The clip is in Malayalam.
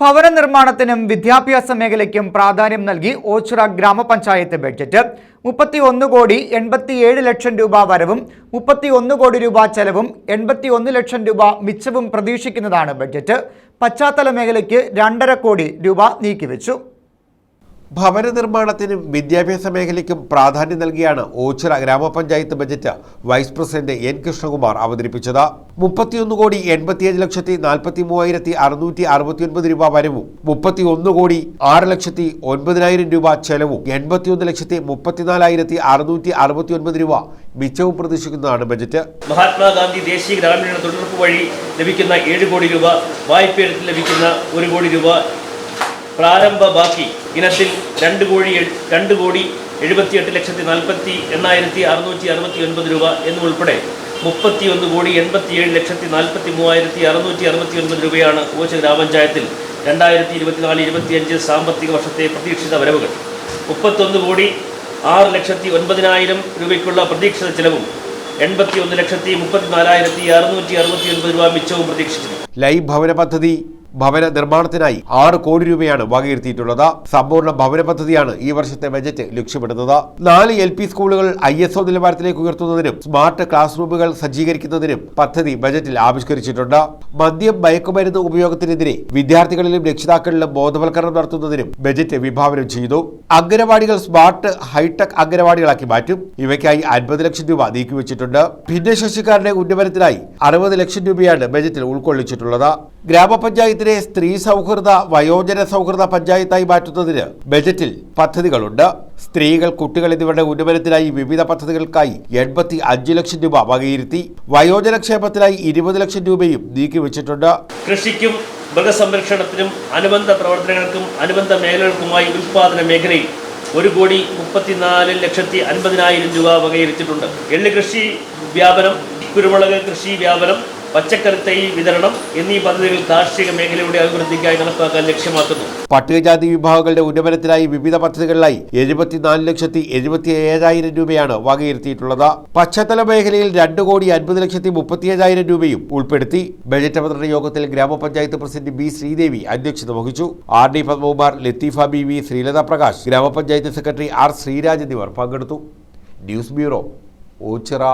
ഭവന നിർമ്മാണത്തിനും വിദ്യാഭ്യാസ മേഖലയ്ക്കും പ്രാധാന്യം നൽകി ഓച്ചിറ ഗ്രാമപഞ്ചായത്ത് ബഡ്ജറ്റ്. മുപ്പത്തി ഒന്ന് കോടി എൺപത്തിയേഴ് ലക്ഷം രൂപ വരവും മുപ്പത്തി ഒന്ന് കോടി രൂപ ചെലവും എൺപത്തി ഒന്ന് ലക്ഷം രൂപ മിച്ചവും പ്രതീക്ഷിക്കുന്നതാണ് ബഡ്ജറ്റ്. പശ്ചാത്തല മേഖലയ്ക്ക് രണ്ടര കോടി രൂപ നീക്കിവെച്ചു. ഭവന നിർമ്മാണത്തിനും വിദ്യാഭ്യാസ മേഖലയ്ക്കും പ്രാധാന്യം നൽകിയാണ് Ochira gramapanchayat budget vice president N Krishnakumar അവതരിപ്പിച്ചത്. മുപ്പത്തിയൊന്ന് കോടി എൺപത്തിയഞ്ച് ലക്ഷത്തി നാൽപ്പത്തി മൂവായിരത്തി അറുന്നൂറ്റി അറുപത്തിയൊൻപത് രൂപ വരവും മുപ്പത്തി ഒന്ന് കോടി ആറ് ലക്ഷത്തി ഒൻപതിനായിരം രൂപ ചെലവും എൺപത്തിയൊന്ന് ലക്ഷത്തി മുപ്പത്തിനാലായിരത്തി അറുന്നൂറ്റി അറുപത്തിയൊൻപത് രൂപ മിച്ചവും പ്രതീക്ഷിക്കുന്നതാണ് ബജറ്റ്. മഹാത്മാഗാന്ധി ദേശീയ ഗ്രാമീണ തൊഴിലുറപ്പ് വഴി ലഭിക്കുന്ന ഏഴ് കോടി രൂപ വായ്പയെടുത്ത് ലഭിക്കുന്ന ഒരു കോടി രൂപ പ്രാരംഭ ബാക്കി ഇനത്തിൽ രണ്ട് കോടി രണ്ട് കോടി എഴുപത്തിയെട്ട് ലക്ഷത്തി നാൽപ്പത്തി എണ്ണായിരത്തി അറുന്നൂറ്റി അറുപത്തി ഒൻപത് രൂപ എന്നുൾപ്പെടെ മുപ്പത്തി ഒന്ന് കോടി എൺപത്തിയേഴ് ലക്ഷത്തി നാൽപ്പത്തി മൂവായിരത്തി അറുന്നൂറ്റി അറുപത്തി ഒൻപത് രൂപയാണ് ഓച്ച ഗ്രാമപഞ്ചായത്തിൽ രണ്ടായിരത്തി ഇരുപത്തിനാല് ഇരുപത്തിയഞ്ച് സാമ്പത്തിക വർഷത്തെ പ്രതീക്ഷിത വരവുകൾ. മുപ്പത്തൊന്ന് കോടി ആറ് ലക്ഷത്തി ഒൻപതിനായിരം രൂപയ്ക്കുള്ള പ്രതീക്ഷിത ചെലവും എൺപത്തി ഒന്ന് ലക്ഷത്തി മുപ്പത്തിനാലായിരത്തി അറുന്നൂറ്റി അറുപത്തി ഒൻപത് രൂപ മിച്ചവും പ്രതീക്ഷിച്ചിട്ടുണ്ട് ലൈവ് ഭവന പദ്ധതി ഭവന നിർമ്മാണത്തിനായി ആറ് കോടി രൂപയാണ് വകയിരുത്തിയിട്ടുള്ളത്. സമ്പൂർണ ഭവന പദ്ധതിയാണ് ഈ വർഷത്തെ ബജറ്റ് ലക്ഷ്യമിടുന്നത്. നാല് എൽ പി സ്കൂളുകൾ ഐ എസ് ഒ നിലവാരത്തിലേക്ക് ഉയർത്തുന്നതിനും സ്മാർട്ട് ക്ലാസ് റൂമുകൾ സജ്ജീകരിക്കുന്നതിനും പദ്ധതി ബജറ്റിൽ ആവിഷ്കരിച്ചിട്ടുണ്ട്. മദ്യം മയക്കുമരുന്ന് ഉപയോഗത്തിനെതിരെ വിദ്യാർത്ഥികളിലും രക്ഷിതാക്കളിലും ബോധവൽക്കരണം നടത്തുന്നതിനും ബജറ്റ് വിഭാവനം ചെയ്തു. അംഗനവാടികൾ സ്മാർട്ട് ഹൈടെക് അംഗനവാടികളാക്കി മാറ്റും. ഇവയ്ക്കായി അൻപത് ലക്ഷം രൂപ നീക്കിവെച്ചിട്ടുണ്ട്. ഭിന്നശേഷിക്കാരുടെ ഉന്നമനത്തിനായി അറുപത് ലക്ഷം രൂപയാണ് ബജറ്റിൽ ഉൾക്കൊള്ളിച്ചിട്ടുള്ളത്. ഗ്രാമപഞ്ചായത്തിനെ സ്ത്രീ സൗഹൃദ വയോജന സൗഹൃദ പഞ്ചായത്തായി മാറ്റുന്നതിന് ബജറ്റിൽ പദ്ധതികളുണ്ട്. സ്ത്രീകൾ കുട്ടികൾ എന്നിവരുടെ ഉന്നമനത്തിനായി വിവിധ പദ്ധതികൾക്കായി എൺപത്തി അഞ്ച് ലക്ഷം രൂപ വകയിരുത്തി വയോജനക്ഷേമത്തിനായി ഇരുപത് ലക്ഷം രൂപയും നീക്കിവെച്ചിട്ടുണ്ട് കൃഷിക്കും മൃഗസംരക്ഷണത്തിനും അനുബന്ധ പ്രവർത്തനങ്ങൾക്കും അനുബന്ധ മേഖലകൾക്കുമായി ഉൽപാദന മേഖലയിൽ ഒരു കോടി മുപ്പത്തിനാല് ലക്ഷത്തി അൻപതിനായിരം രൂപ വകയിരുത്തിയിട്ടുണ്ട്. എള്ള് കൃഷി വ്യാപനം കുരുമുളക് കൃഷി വ്യാപനം പച്ചക്കറി തൈ വിതരണം എന്നീ പദ്ധതികൾ കാർഷിക മേഖലയുടെ അഭിവൃദ്ധിക്കായി നടപ്പാക്കാൻ ലക്ഷ്യമാക്കുന്നു. പട്ടികജാതി വിഭാഗങ്ങളുടെ ഉന്നമനത്തിനായി വിവിധ പദ്ധതികളിലായി എഴുപത്തിനാല് ലക്ഷത്തി എഴുപത്തി ഏഴായിരം രൂപയാണ് വകയിരുത്തിയിട്ടുള്ളത്. പശ്ചാത്തല മേഖലയിൽ രണ്ട് കോടി അൻപത് ലക്ഷത്തി മുപ്പത്തിയേഴായിരം രൂപയും ഉൾപ്പെടുത്തി ബജറ്റ് അവതരണ യോഗത്തിൽ ഗ്രാമപഞ്ചായത്ത് പ്രസിഡന്റ് ബി ശ്രീദേവി അധ്യക്ഷത വഹിച്ചു. R D Padmakumar Latheefa B V Sreelatha Prakash gramapanchayat secretary R Sreeraj എന്നിവർ പങ്കെടുത്തു. News bureau Ochira.